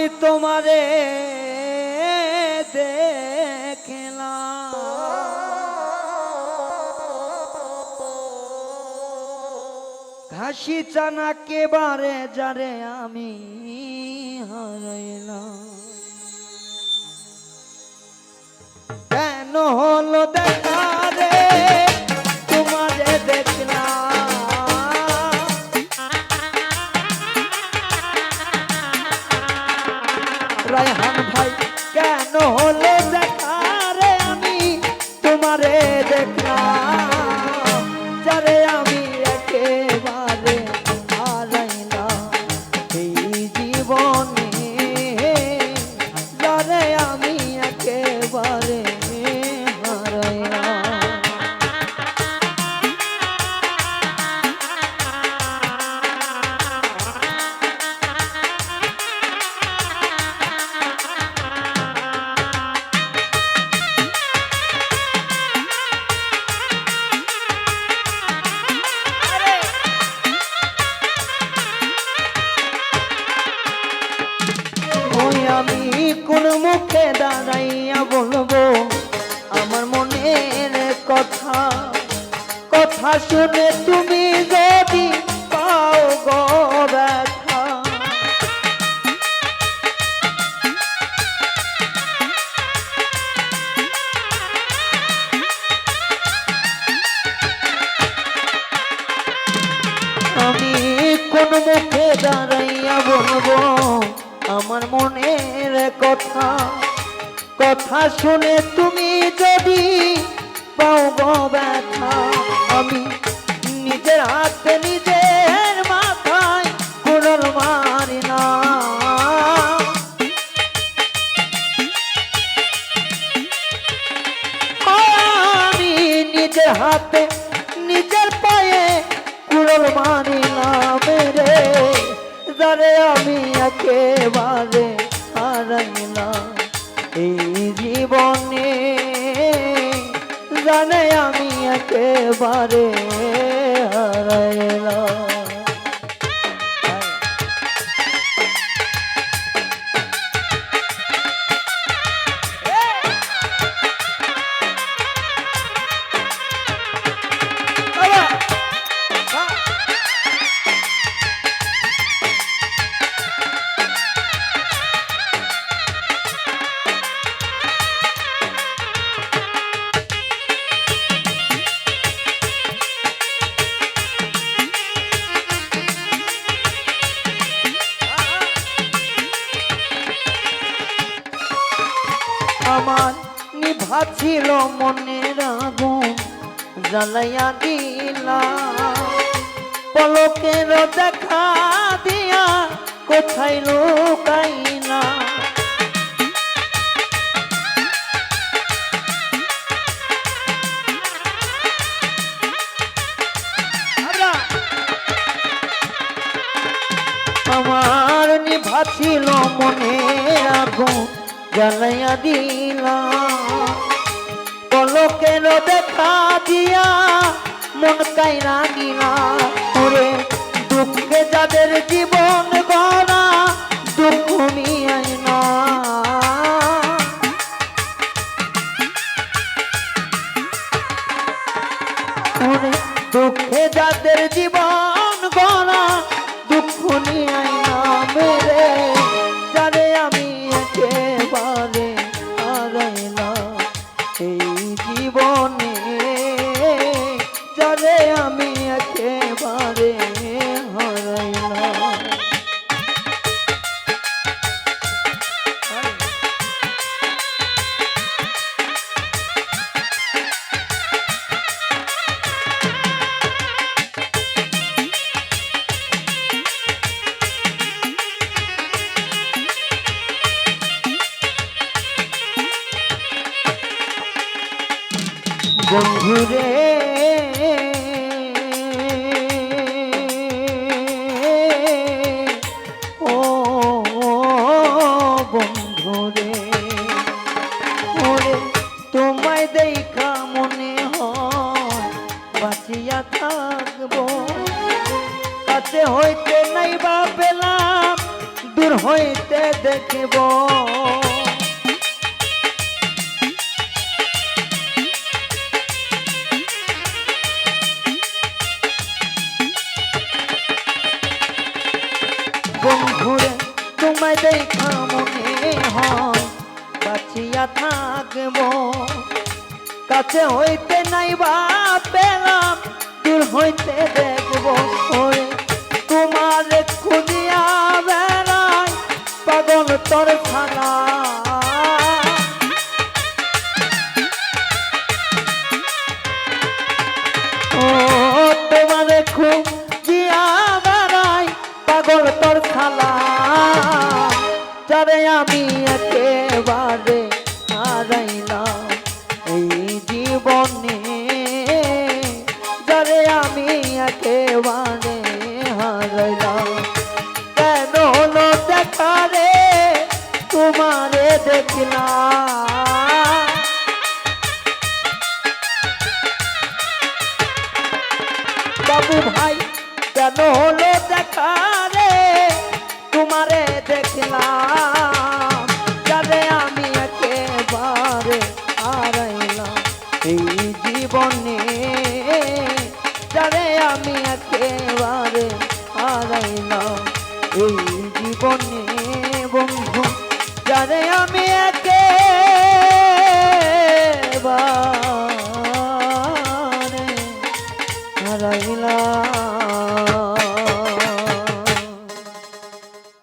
আমি তোমারে দেখলাম। ঘাসি চানা কেবারে যারে আমি হারাইলাম। কেন হলো দেখা? কোন মুখে দাঁড়াইয়া বলব, আমার মনের কথা কথা শুনে তুমি যদি পাও ব্যথা। আমি কোন মুখে দাঁড়াইয়া বলব, আমার মনের কথা কথা শুনে তুমি যদি পাও গো ব্যথা, আমি নিজের হাতে, নিজের মাথায় কুড়ল মারি না। আমি নিজের হাতে, নিজের পায়ে কুড়ল মানিলাম রে যারে আমি একেবারে হারাইলাম এই জীবনে জানে আমি একেবারে নিভা ছিল মনের আগুন, জ্বালাইয়া দিলা। পলকের দেখা দিয়া কোথায় লুকাইলা? আমার নিভা ছিল মনের আগুন জ্বালাইয়া দিলা পলকের দেখা দিয়া মন কাইরা নিলা ওরে দুঃখে যাদের জীবন গড়া, দুঃখ মিয়াই বন্ধুরে ও তোমায় দেখা মনে হয় থাকব। কাছে হইতে নাই বা পেলাম, দূর হইতে দেখব। দেখা মনে হয় থাকব কাছে হইতে নাই বা পেলাম দূর হইতে দেখব তোমার খুঁজিয়া আমি একেবারে হারাইলাম কেন হলো দেখা রে? তোমারে দেখলাম বাবু ভাই, কেন হলো দেখা রে? তোমারে দেখলাম যারে আমি একেবারে হারাইলাম এই জীবনে আমি একে